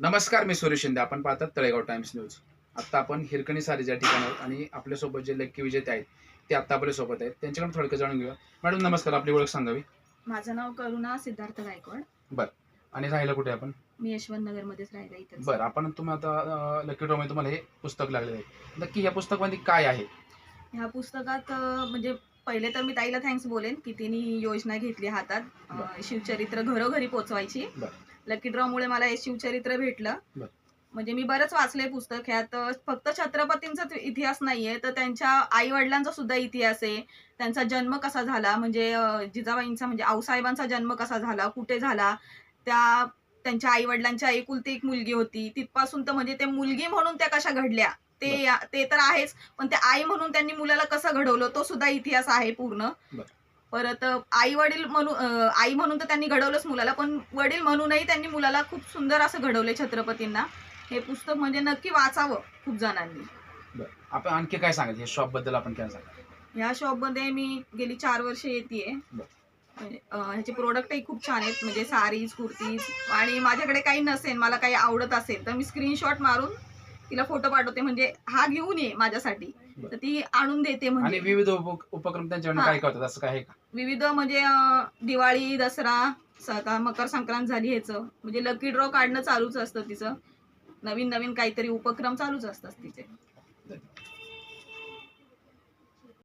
नमस्कार मी सुरेश शिंदे. आपण पाहतात तळेगाव टाइम्स न्यूज. आता आपण हिरकणी सारीच्या ठिकाणावर आणि आपल्यासोबत जे लक्की विजेते आहेत ते आता आपल्यासोबत आहेत. त्यांच्याकडे थोडक्यात जाणून घेऊया. मॅडम नमस्कार. आपली ओळख सांगावी? माझं नाव करुणा सिद्धार्थ गायकवाड. आणि राहिलं कुठे आपण? मी यशवंत नगर मध्येच राहिला इथं बरं. आपण तुम्ही आता लकी ड्रॉमध्ये तुम्हाला हे पुस्तक लागलेलं आहे. नक्की या पुस्तकामध्ये काय आहे? ह्या पुस्तकात अं, म्हणजे पहिले तर मी ताईला थँक्स बोलेन की तिने ही योजना घेतली हातात. अं. शिवचरित्र घरोघरी पोचवायची. बरं. लकी ड्रॉ मुळे मला हे शिवचरित्र भेटलं. बरं. म्हणजे मी बरंच वाचले पुस्तक. ह्यात अं, फक्त छत्रपतींचाच इतिहास नाहीये तर त्यांच्या आई वडिलांचा सुद्धा इतिहास आहे. त्यांचा जन्म कसा झाला? म्हणजे अं, जिजाबाईंचा म्हणजे आऊसाहेबांचा जन्म कसा झाला? कुठे झाला? त्या त्यांच्या आई वडिलांच्या एकुलती एक मुलगी होती. तिथपासून तर म्हणजे ते मुलगी म्हणून त्या कशा घडल्या? ते. या- ते तर आहेच पण ते आई म्हणून त्यांनी मुलाला कसं घडवलं तो सुद्धा इतिहास आहे पूर्ण. परत आई वडील म्हणून आई म्हणून तर त्यांनी घडवलंच मुलाला पण वडील म्हणूनही त्यांनी मुलाला खूप सुंदर असं घडवलंय छत्रपतींना. हे पुस्तक म्हणजे नक्की वाचावं खूप जणांनी. आपण आणखी काय सांगायचं? हे शॉपबद्दल आपण काय सांगा ह्या शॉपमध्ये मी गेली चार वर्ष येते. ह्याचे प्रोडक्टही खूप छान आहेत म्हणजे साडीज कुर्तीज आणि माझ्याकडे काही नसेल मला काही आवडत असेल तर मी स्क्रीनशॉट मारून तिला फोटो पाठवते म्हणजे हा घेऊन ये माझ्यासाठी. तर ती आणून देते आणि म्हणजे विविध उप- उपक्रम त्यांच्याकडे हा. काय असं काय आहे का? विविध म्हणजे अं, दिवाळी दसरा स- आता मकर संक्रांत झाली ह्याचं. म्हणजे लकी ड्रॉ काढणं चालूच असतं तिचं. नवीन नवीन काहीतरी उपक्रम चालूच असतात तिचे.